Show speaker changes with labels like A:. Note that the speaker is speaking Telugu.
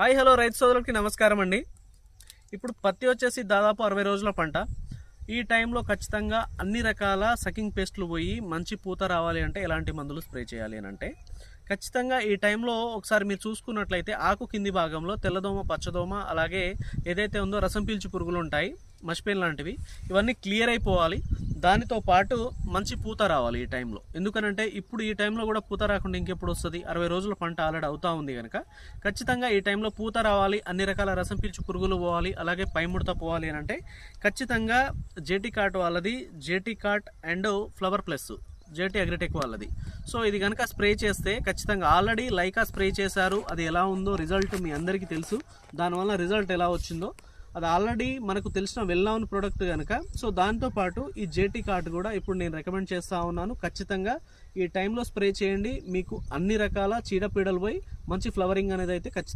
A: హాయ్ హలో రైతు సోదరులకి నమస్కారం అండి. ఇప్పుడు పత్తి వచ్చేసి దాదాపు అరవై రోజుల పంట. ఈ టైంలో ఖచ్చితంగా అన్ని రకాల సకింగ్ పేస్ట్లు పోయి మంచి పూత రావాలి అంటే ఎలాంటి మందులు స్ప్రే చేయాలి అని అంటే ఖచ్చితంగా ఈ టైంలో ఒకసారి మీరు చూసుకున్నట్లయితే ఆకు కింది భాగంలో తెల్లదోమ పచ్చదోమ అలాగే ఏదైతే ఉందో రసం పీల్చి పురుగులు ఉంటాయి మష్పేన్ లాంటివి ఇవన్నీ క్లియర్ అయిపోవాలి. దానితో పాటు మంచి పూత రావాలి ఈ టైంలో. ఎందుకనంటే ఇప్పుడు ఈ టైంలో కూడా పూత రాకుండా ఇంకెప్పుడు వస్తుంది? అరవై రోజుల పంట ఆల్రెడీ అవుతూ ఉంది కనుక ఖచ్చితంగా ఈ టైంలో పూత రావాలి అన్ని రకాల రసం పీల్చి పురుగులు పోవాలి అలాగే పైముడత పోవాలి అని అంటే ఖచ్చితంగా జేటీ కార్ట్ వాళ్ళది JT cart and flower plus. JT Agritech వాళ్ళది. సో ఇది కనుక స్ప్రే చేస్తే ఖచ్చితంగా ఆల్రెడీ లైకా స్ప్రే చేశారు. అది ఎలా ఉందో రిజల్ట్ మీ అందరికీ తెలుసు. దానివల్ల రిజల్ట్ ఎలా వచ్చిందో. అది ఆల్రెడీ మనకు తెలిసిన వెల్ నౌన్ ప్రోడక్ట్ కనుక సో దాంతోపాటు ఈ జేటీ కార్డ్ కూడా ఇప్పుడు నేను రికమెండ్ చేస్తూ ఉన్నాను. ఖచ్చితంగా ఈ టైంలో స్ప్రే చేయండి. మీకు అన్ని రకాల చీడపీడలు పోయి మంచి ఫ్లవరింగ్ అనేది అయితే ఖచ్చితంగా